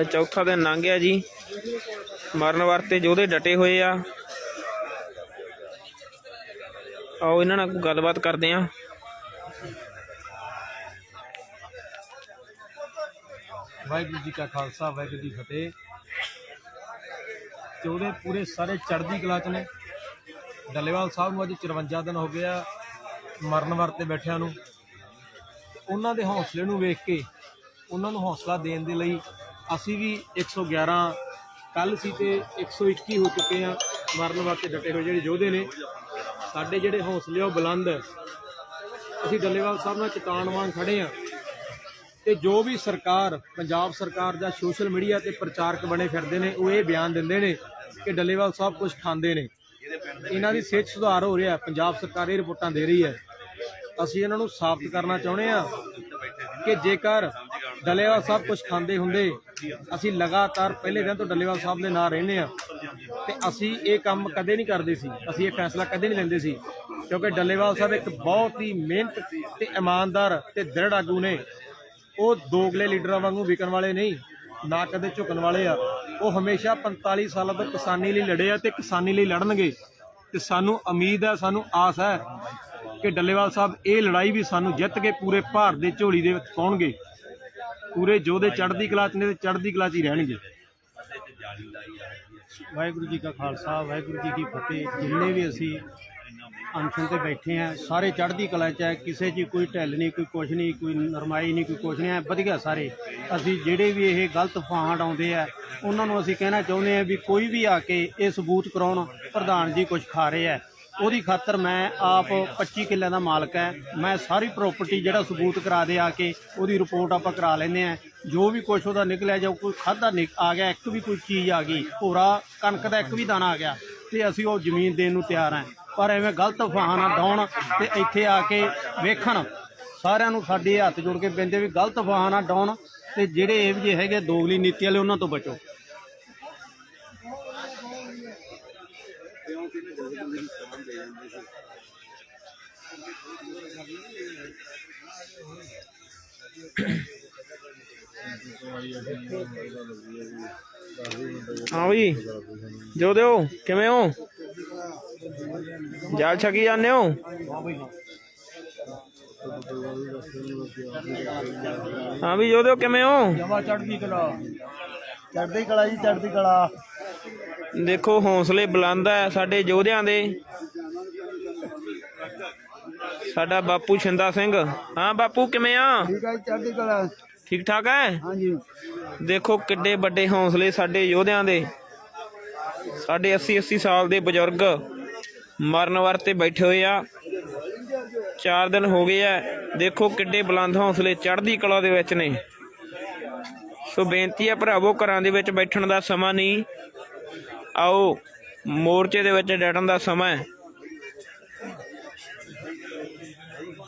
ਅੱਜ ਚੌਥਾ ਦਿਨ ਲੰਘ ਗਿਆ ਜੀ। ਮਰਨ ਵਰਤੇ ਯੋਧੇ ਡਟੇ ਹੋਏ ਆ। ਆਓ ਇਹਨਾਂ ਨਾਲ ਗੱਲਬਾਤ ਕਰਦੇ ਆ। ਵਾਹਿਗੁਰੂ ਜੀ ਕਾ ਖਾਲਸਾ, ਵਾਹਿਗੁਰੂ ਜੀ ਫਤਿਹ। ਤੇ ਪੂਰੇ ਸਾਰੇ ਚੜ੍ਹਦੀ ਕਲਾ ਚ ਨੇ। ਡੱਲੇਵਾਲ ਸਾਹਿਬ ਨੂੰ ਅੱਜ 54 ਦਿਨ ਹੋ ਗਏ ਆ ਮਰਨ ਵਰਤੇ ਬੈਠਿਆਂ ਨੂੰ। ਉਹਨਾਂ ਦੇ ਹੌਸਲੇ ਨੂੰ ਵੇਖ ਕੇ, ਉਹਨਾਂ ਨੂੰ ਹੌਸਲਾ ਦੇਣ ਦੇ ਲਈ ਅਸੀਂ ਵੀ 111 ਕੱਲ ਸੀ ਤੇ 121 ਹੋ ਚੁੱਕੇ ਆ ਮਰਨ ਵਰਤੇ ਡਟੇ ਹੋਏ ਜਿਹੜੇ ਯੋਧੇ ਨੇ। ਸਾਡੇ ਜਿਹੜੇ ਹੌਸਲੇ ਉਹ ਬੁਲੰਦ। ਅਸੀਂ ਡੱਲੇਵਾਲ ਸਾਹਿਬ ਨਾਲ ਚਟਾਨ ਵਾਂਗ ਖੜੇ ਆ ਤੇ ਜੋ ਵੀ ਸਰਕਾਰ, ਪੰਜਾਬ ਸਰਕਾਰ ਦਾ ਸੋਸ਼ਲ ਮੀਡੀਆ ਤੇ ਪ੍ਰਚਾਰਕ ਬਣੇ ਫਿਰਦੇ ਨੇ, ਉਹ ਇਹ ਬਿਆਨ ਦਿੰਦੇ ਨੇ ਕਿ ਡੱਲੇਵਾਲ ਸਾਹਿਬ ਕੁਝ ਖਾਂਦੇ ਨੇ। ਇਹਨਾਂ ਦੀ ਸਿਹਤ ਸੁਧਾਰ ਹੋ ਰਿਹਾ ਪੰਜਾਬ ਸਰਕਾਰ ਇਹ ਰਿਪੋਰਟਾਂ ਦੇ ਰਹੀ ਹੈ। ਅਸੀਂ ਇਹਨਾਂ ਨੂੰ ਸਾਬਤ ਕਰਨਾ ਚਾਹੁੰਦੇ ਆ ਕਿ ਜੇਕਰ ਡੱਲੇਵਾਲ ਸਾਹਿਬ ਕੁਝ ਖਾਂਦੇ ਹੁੰਦੇ, ਅਸੀਂ ਲਗਾਤਾਰ ਪਹਿਲੇ ਦਿਨ ਤੋਂ ਡੱਲੇਵਾਲ ਸਾਹਿਬ ਦੇ ਨਾਲ ਰਹਿੰਦੇ ਆ ਤੇ ਅਸੀਂ ਇਹ ਕੰਮ ਕਦੇ ਨਹੀਂ ਕਰਦੇ ਸੀ। ਅਸੀਂ ਇਹ ਫੈਸਲਾ ਕਦੇ ਨਹੀਂ ਲੈਂਦੇ ਸੀ। ਕਿਉਂਕਿ ਡੱਲੇਵਾਲ ਸਾਹਿਬ ਇੱਕ ਬਹੁਤ ਹੀ ਮਿਹਨਤ ਤੇ ਇਮਾਨਦਾਰ ਤੇ ਦ੍ਰਿੜ ਆਗੂ ਨੇ। ਉਹ ਦੋਗਲੇ ਲੀਡਰਾਂ ਵਾਂਗੂ ਵਿਕਣ ਵਾਲੇ ਨਹੀਂ, ਨਾ ਕਦੇ ਝੁਕਣ ਵਾਲੇ ਆ। ਉਹ ਹਮੇਸ਼ਾ 45 ਸਾਲਾਂ ਤੋਂ ਕਿਸਾਨੀ ਲਈ ਲੜੇ ਆ ਤੇ ਕਿਸਾਨੀ ਲਈ ਲੜਨਗੇ। ਤੇ ਸਾਨੂੰ ਉਮੀਦ ਹੈ, ਸਾਨੂੰ ਆਸ ਹੈ ਕਿ ਡੱਲੇਵਾਲ ਸਾਹਿਬ ਇਹ ਲੜਾਈ ਵੀ ਸਾਨੂੰ ਜਿੱਤ ਕੇ ਪੂਰੇ ਭਾਰਤ ਦੇ ਝੋਲੀ ਦੇ ਵਿੱਚ ਪਾਉਣਗੇ। ਪੂਰੇ ਯੋਧੇ ਚੜ੍ਹਦੀ ਕਲਾ ਚ ਨੇ ਤੇ ਚੜ੍ਹਦੀ ਕਲਾ ਚ ਹੀ ਰਹਿਣਗੇ। ਵਾਹਿਗੁਰੂ ਜੀ ਕਾ ਖਾਲਸਾ, ਵਾਹਿਗੁਰੂ ਜੀ ਕੀ ਫਤਿਹ। ਜਿੰਨੇ ਵੀ ਅਸੀਂ ਅਨਸ਼ਨ ਤੇ ਬੈਠੇ ਆ। ਸਾਰੇ ਚੜ੍ਹਦੀ ਕਲਾ ਚ ਹੈ ਕਿਸੇ 'ਚ ਕੋਈ ਢਿੱਲ ਨਹੀਂ, ਕੋਈ ਕੁਛ ਨਹੀਂ, ਕੋਈ ਨਰਮਾਈ ਨਹੀਂ, ਕੋਈ ਕੁਛ ਨਹੀਂ। ਹੈ ਵਧੀਆ ਸਾਰੇ। ਅਸੀਂ ਜਿਹੜੇ ਵੀ ਇਹ ਗਲਤ ਫਾਂਡ ਆਉਂਦੇ ਆ, ਉਹਨਾਂ ਨੂੰ ਅਸੀਂ ਕਹਿਣਾ ਚਾਹੁੰਦੇ ਆ ਵੀ ਕੋਈ ਵੀ ਆ ਕੇ ਇਹ ਸਬੂਤ ਕਰਾਉਣ, ਪ੍ਰਧਾਨ ਜੀ ਕੁਝ ਖਾ ਰਹੇ ਆ। ਉਹਦੀ ਖਾਤਰ ਮੈਂ ਆਪ 25 ਕਿੱਲਿਆਂ ਦਾ ਮਾਲਕ ਹੈ ਮੈਂ ਸਾਰੀ ਪ੍ਰਾਪਰਟੀ ਜਿਹੜਾ ਸਬੂਤ ਕਰਾ ਦੇ ਆ ਕੇ, ਉਹਦੀ ਰਿਪੋਰਟ ਆਪਾਂ ਕਰਾ ਲੈਂਦੇ ਆ। ਜੋ ਵੀ ਕੁਛ ਉਹਦਾ ਨਿਕਲਿਆ ਜਾਂ ਕੋਈ ਖਾਦਾ ਆ ਗਿਆ, ਇੱਕ ਵੀ ਕੋਈ ਚੀਜ਼ ਆ ਗਈ, ਭੋਰਾ ਕਣਕ ਦਾ ਇੱਕ ਵੀ ਦਾਣਾ ਆ ਗਿਆ, ਤੇ ਅਸੀਂ ਉਹ ਜ਼ਮੀਨ ਦੇਣ ਨੂੰ ਤਿਆਰ ਹਾਂ ਪਰ ਐਵੇਂ ਗਲਤ ਅਫਵਾਹਾਂ ਨਾ ਡਾਉਣ ਤੇ ਇੱਥੇ ਆ ਕੇ ਵੇਖਣ। ਸਾਰਿਆਂ ਨੂੰ ਸਾਡੇ ਹੱਥ ਜੋੜ ਕੇ ਬੇਨਤੀ ਵੀ ਗਲਤ ਅਫਵਾਹਾਂ ਨਾ ਡਾਉਣ ਤੇ ਜਿਹੜੇ ਇਹ ਜਿਹੇ ਹੈਗੇ ਦੋਗਲੀ ਨੀਤੀ ਵਾਲੇ, ਉਹਨਾਂ ਤੋਂ ਬਚੋ। ਹਾਂ ਬਈ। ਜੋਦਿਓ ਕਿਵੇਂ ਹੋ? ਜਾਲ ਛਕੀ ਜਾਂਦੇ ਹੋ? ਹਾਂ ਵੀ ਜੋਦਿਓ ਕਿਵੇਂ ਹੋ? ਜਮਾ ਚੜ੍ਹਦੀ ਕਲਾ। ਚੜ੍ਹਦੀ ਕਲਾ ਜੀ ਚੜ੍ਹਦੀ ਕਲਾ। ਦੇਖੋ ਹੌਸਲੇ ਬੁਲੰਦ ਹੈ ਸਾਡੇ ਯੋਧਿਆਂ ਦੇ। ਸਾਡਾ ਬਾਪੂ ਛਿੰਦਾ ਸਿੰਘ। ਹਾਂ ਬਾਪੂ ਕਿਵੇਂ ਆ? ਠੀਕ ਹੈ ਚੜ੍ਹਦੀ ਕਲਾ। ਠੀਕ ਠਾਕ ਹੈ ਹਾਂਜੀ। ਦੇਖੋ ਕਿੱਡੇ ਵੱਡੇ ਹੌਸਲੇ ਸਾਡੇ ਯੋਧਿਆਂ ਦੇ। ਸਾਡੇ 80 80 ਸਾਲ ਦੇ ਬਜ਼ੁਰਗ ਮਰਨ ਵਰਤੇ ਬੈਠੇ ਹੋਏ ਆ। 4 ਦਿਨ ਹੋ ਗਏ ਆ ਦੇਖੋ ਕਿੱਡੇ ਬੁਲੰਦ ਹੌਸਲੇ ਚੜ੍ਹਦੀ ਕਲਾ ਦੇ ਵਿੱਚ ਨੇ। ਸੋ ਬੇਨਤੀ ਹੈ ਭਰਾਵੋ ਘਰਾਂ ਦੇ ਵਿੱਚ ਬੈਠਣ ਦਾ ਸਮਾਂ ਨਹੀਂ। ਆਓ ਮੋਰਚੇ ਦੇ ਵਿੱਚ ਡਟਣ ਦਾ ਸਮਾਂ ਹੈ どうも。